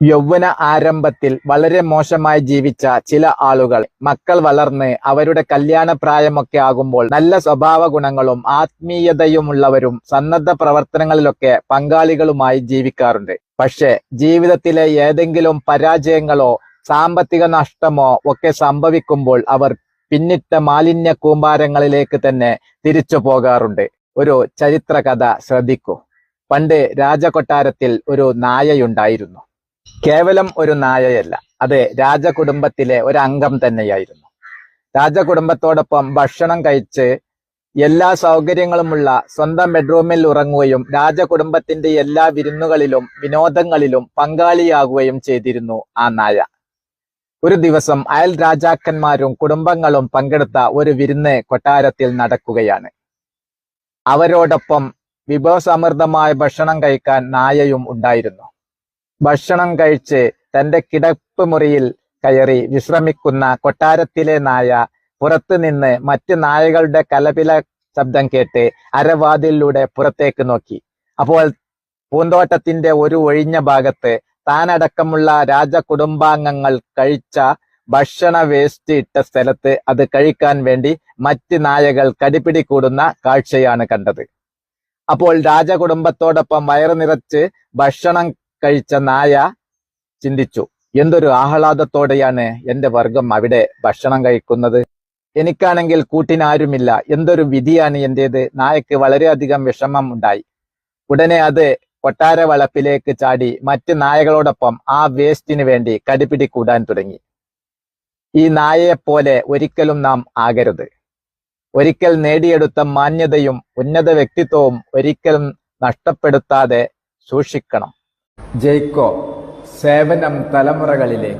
യൗവന ആരംഭത്തിൽ വളരെ മോശമായി ജീവിച്ച ചില ആളുകൾ. മക്കൾ വളർന്ന് അവരുടെ കല്യാണ പ്രായമൊക്കെ ആകുമ്പോൾ നല്ല സ്വഭാവ ഗുണങ്ങളും ആത്മീയതയുമുള്ളവരും സന്നദ്ധ പ്രവർത്തനങ്ങളിലൊക്കെ പങ്കാളികളുമായി ജീവിക്കാറുണ്ട്. പക്ഷേ ജീവിതത്തിലെ ഏതെങ്കിലും പരാജയങ്ങളോ സാമ്പത്തിക നഷ്ടമോ ഒക്കെ സംഭവിക്കുമ്പോൾ അവർ പിന്നിട്ട മാലിന്യ കൂമ്പാരങ്ങളിലേക്ക് തന്നെ തിരിച്ചു പോകാറുണ്ട്. ഒരു ചരിത്രകഥ ശ്രദ്ധിക്കൂ. പണ്ട് രാജകൊട്ടാരത്തിൽ ഒരു നായയുണ്ടായിരുന്നു. കേവലം ഒരു നായയല്ല. അത് രാജകുടുംബത്തിലെ ഒരു അംഗം തന്നെയായിരുന്നു. രാജകുടുംബത്തോടൊപ്പം ഭക്ഷണം കഴിച്ച് എല്ലാ സൗകര്യങ്ങളുമുള്ള സ്വന്തം ബെഡ്റൂമിൽ ഉറങ്ങുകയും രാജകുടുംബത്തിന്റെ എല്ലാ വിരുന്നുകളിലും വിനോദങ്ങളിലും പങ്കാളിയാകുകയും ചെയ്തിരുന്നു ആ നായ. ഒരു ദിവസം അയൽ രാജാക്കന്മാരും കുടുംബങ്ങളും പങ്കെടുത്ത ഒരു വിരുന്ന് കൊട്ടാരത്തിൽ നടക്കുകയാണ്. അവരോടൊപ്പം വിഭവസമൃദ്ധമായ ഭക്ഷണം കഴിക്കാൻ നായയും ഉണ്ടായിരുന്നു. ഭക്ഷണം കഴിച്ച് തന്റെ കിടപ്പ് മുറിയിൽ കയറി വിശ്രമിക്കുന്ന കൊട്ടാരത്തിലെ നായ പുറത്തു നിന്ന് മറ്റ് നായകളുടെ കലപില ശബ്ദം കേട്ട് അരവാതിലൂടെ പുറത്തേക്ക് നോക്കി. അപ്പോൾ പൂന്തോട്ടത്തിന്റെ ഒരു ഒഴിഞ്ഞ ഭാഗത്ത് താനടക്കമുള്ള രാജകുടുംബാംഗങ്ങൾ കഴിച്ച ഭക്ഷണ വേസ്റ്റ് ഇട്ട സ്ഥലത്ത് അത് കഴിക്കാൻ വേണ്ടി മറ്റ് നായകൾ കടിപിടി കൂടുന്ന കാഴ്ചയാണ് കണ്ടത്. അപ്പോൾ രാജകുടുംബത്തോടൊപ്പം വയറു നിറച്ച് ഭക്ഷണം കഴിച്ച നായ ചിന്തിച്ചു എന്തൊരു ആഹ്ലാദത്തോടെയാണ് എന്റെ വർഗം അവിടെ ഭക്ഷണം കഴിക്കുന്നത്? എനിക്കാണെങ്കിൽ കൂട്ടിനാരുമില്ല. എന്തൊരു വിധിയാണ് എന്റേത് നായക്ക് വളരെയധികം വിഷമം ഉണ്ടായി. ഉടനെ അത് കൊട്ടാര വളപ്പിലേക്ക് ചാടി മറ്റ് നായകളോടൊപ്പം ആ വേസ്റ്റിന് വേണ്ടി കടിപിടി കൂടാൻ തുടങ്ങി. ഈ നായയെപ്പോലെ ഒരിക്കലും നാം ആകരുത്. ഒരിക്കൽ നേടിയെടുത്ത മാന്യതയും ഉന്നത വ്യക്തിത്വവും ഒരിക്കലും നഷ്ടപ്പെടുത്താതെ സൂക്ഷിക്കണം. ജയ്ക്കോ സേവനം തലമുറകളിലേക്ക്.